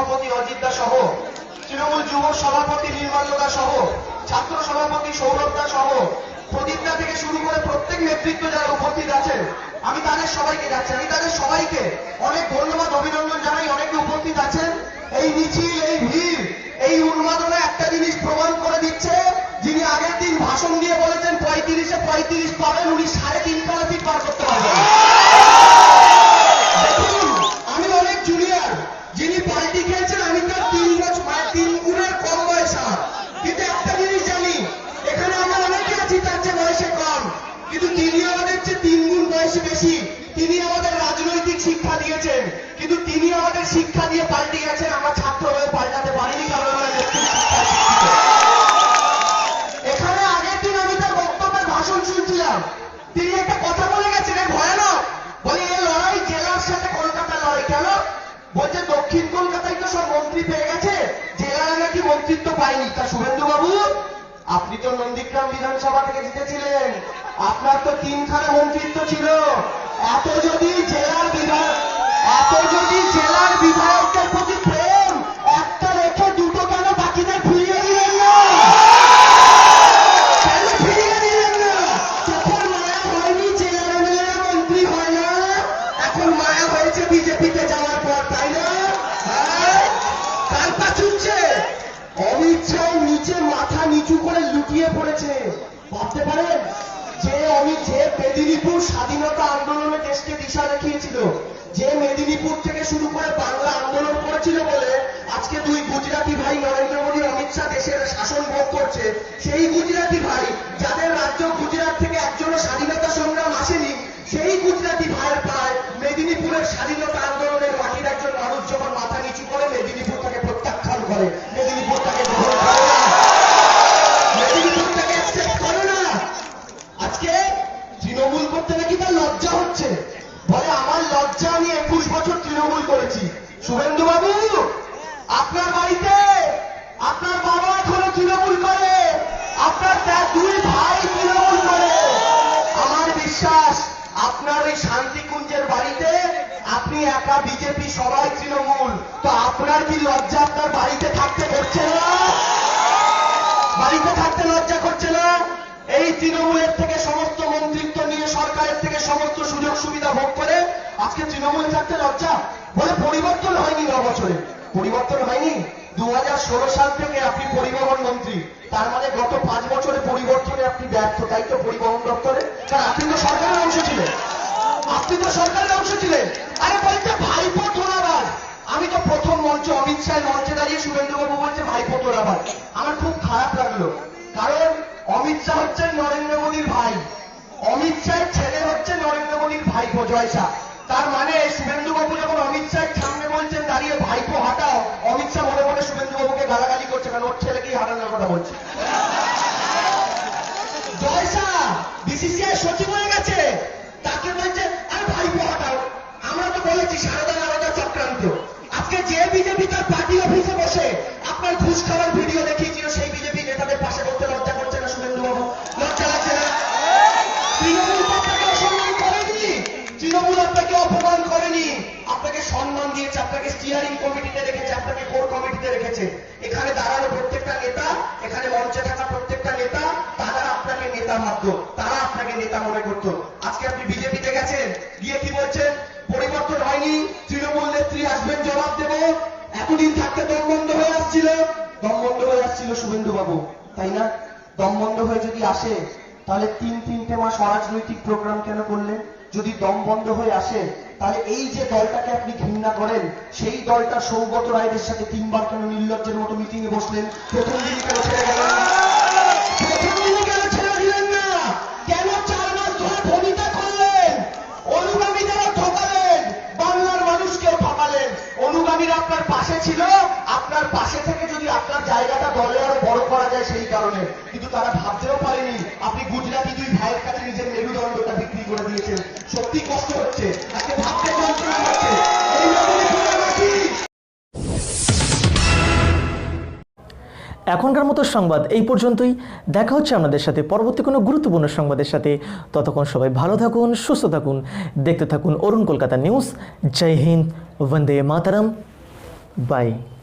সভাপতি অজিত দা সহ, তৃণমূল যুব সভাপতি নির্মাল্যদা সহ, ছাত্র সভাপতি সৌরভ দা সহ, প্রদীপ দা থেকে শুরু করে প্রত্যেক নেতৃত্ব যারা উপস্থিত আছেন, আমি তাদের সবাইকে যাচ্ছি আমি তাদের সবাইকে অনেক ধন্যবাদ, অভিনন্দন জানাই, অনেকে উপস্থিত আছেন। এই মিছিল, এই ভিড়, এই উন্মাদনা একটা জিনিস প্রমাণ করে দিচ্ছে, যিনি আগের দিন ভাষণ দিয়ে বলেছেন পঁয়ত্রিশে পঁয়ত্রিশ পাবেন, উনি সাড়ে তিন কালা পার করতে পারবেন। দিয়েছেন কিন্তু তিনি আমাদের শিক্ষা দিয়ে পাল্টে গেছেন আমরা ছাত্র হয়ে পাল্টাতে পারিনি, কারণ। এখানে আগের দিন আমি তার বক্তব্যের ভাষণ শুনছিলাম। তিনি একটা কথা বলে গেছেন এ ভয়ানক। বলে এই লড়াই জেলার সাথে কলকাতার লড়াই, কেন? বলছে, দক্ষিণ কলকাতায় তো সব মন্ত্রী পেয়ে গেছে জেলায় নাকি মন্ত্রিত্ব পায়নি। তা শুভেন্দু বাবু আপনি তো নন্দীগ্রাম বিধানসভা থেকে জিতেছিলেন। আপনার তো তিনখানা মন্ত্রিত্ব ছিল। এত যদি জেলার বিধায়ক, এত যদি জেলার বিধায়কদের প্রতি প্রেম, একটা রেখে দুটো কেন বাকিদের ফিরিয়ে দিলেন না? ফিরিয়ে দিলেন না? যখন মায়া হয়নি, জেলার মন্ত্রী হয় না। এখন মায়া হয়েছে বিজেপিতে যাওয়ার পর, তাই না? হ্যাঁ? কার পা চুলছে অমিত নিচে মাথা নিচু করে লুটিয়ে পড়েছে। ভাবতে পারেন? যে যে মেদিনীপুর স্বাধীনতা আন্দোলনে দেশকে দিশা দেখিয়েছিল, যে মেদিনীপুর থেকে শুরু করে বাংলা আন্দোলন করেছিল বলে আজকে দুই গুজরাটি ভাই নরেন্দ্র মোদী, অমিত শাহ দেশের শাসন ভোগ করছে। সেই গুজরাটি ভাই, যাদের রাজ্য গুজরাট থেকে একজনও স্বাধীনতা সংগ্রাম আসেনি আপনি একা বিজেপি সবাই তৃণমূল, তো আপনার কি লজ্জা আপনার বাড়িতে থাকতে করছে না? বাড়িতে থাকতে লজ্জা করছে না? এই তৃণমূলের থেকে সমস্ত মন্ত্রিত্ব নিয়ে সরকারের থেকে সমস্ত সুযোগ সুবিধা ভোগ করে আজকে তৃণমূলে থাকতে লজ্জা? বলে পরিবর্তন হয়নি ন বছরে। পরিবর্তন হয়নি? দু হাজার ষোলো সাল থেকে আপনি পরিবহন মন্ত্রী। তার মানে গত পাঁচ বছরে পরিবর্তনে আপনি ব্যর্থ। তাই তো পরিবহন দপ্তরে। কারণ আপনি তো সরকারের অংশ ছিলেন। আপনি তো সরকারের অংশ ছিলেন। মঞ্চে অমিত শাহ মঞ্চে দাঁড়িয়ে শুভেন্দু বাবু বলছে, ভাইপো তোলাবার আমার খুব খারাপ লাগল। কারণ অমিত শাহ হচ্ছেন নরেন্দ্র মোদীর ভাই। অমিত শাহের ছেলে হচ্ছে নরেন্দ্র মোদীর ভাইপো, জয় শাহ। তার মানে শুভেন্দু বাবু যখন অমিত শাহের সামনে বলছেন, দাঁড়িয়ে ভাইপো হাঁটাও, অমিত শাহ মনে মনে শুভেন্দু বাবুকে গালাগালি করছে, কারণ ওর ছেলেকেই হাঁটানোর কথা বলছে? জয়সা বিসিসিআই সচিব হয়ে গেছে। তাকে বলছে, আর ভাইপো হটাও। আমরা তো বলেছি, সারদা নারদা চক্রান্ত। আজকে যে বিজেপি তার পার্টি অফিসে বসে আপনার ঘুষ খাওয়ার ভিডিও দেখিয়েছিল সেই বিজেপি নেতাদের পাশে করতে লজ্জা করছে না শুভেন্দু বাবু। লজ্জা লাগছে না। তৃণমূল আপনাকে অসম্মান করেনি। তৃণমূল আপনাকে অপমান করেনি। আপনাকে সম্মান দিয়েছে, আপনাকে স্টিয়ারিং কমিটিতে রেখেছে, আপনাকে কোর কমিটিতে রেখেছে। এখানে দাঁড়ানো প্রত্যেকটা নেতা, এখানে মঞ্চে থাকা প্রত্যেকটা নেতা, তারা আপনাকে নেতা ভাবত, তারা আপনাকে নেতা মনে করত। আজকে আপনি বিজেপিতে গেছেন, গিয়ে কি বলছেন? পরিবর্তন হয়নি, তৃণমূল নেত্রী আসবেন জবাব দেব। এতদিন থাকতে দম বন্ধ হয়ে আসছিল। দম বন্ধ হয়ে আসছিল শুভেন্দু বাবু তাই না? দম বন্ধ হয়ে যদি আসে, তাহলে তিন তিনটে মাস অরাজনৈতিক প্রোগ্রাম কেন করলেন? যদি দম বন্ধ হয়ে আসে, তাহলে এই যে দলটাকে আপনি ঘৃণা করেন, সেই দলটা সৌগত রায়দের সাথে তিনবার কেন নির্লজ্জের মতো মিটিংয়ে বসলেন? প্রথম দিন কেন ছেড়ে গেলেন? ছিল, আপনার পাশে থেকে যদি আপনার জায়গাটা দলে আরও বড় করা যায় সেই কারণে। কিন্তু তারা ভাবতেও পারেনি, আপনি গুজরাটি দুই ভাইয়ের কাছে নিজের মেরুদণ্ডটা বিক্রি করে দিয়েছেন। সত্যি কষ্ট হচ্ছে, তাকে ভাবতে যন্ত্রণা হচ্ছে। এখনকার মতো সংবাদ এই পর্যন্তই। দেখা হচ্ছে আপনাদের সাথে পরবর্তী কোনো গুরুত্বপূর্ণ সংবাদের সাথে। ততক্ষণ সবাই ভালো থাকুন, সুস্থ থাকুন। দেখতে থাকুন অরুণ কলকাতা নিউজ। জয় হিন্দ, বন্দে মাতারাম। Bye.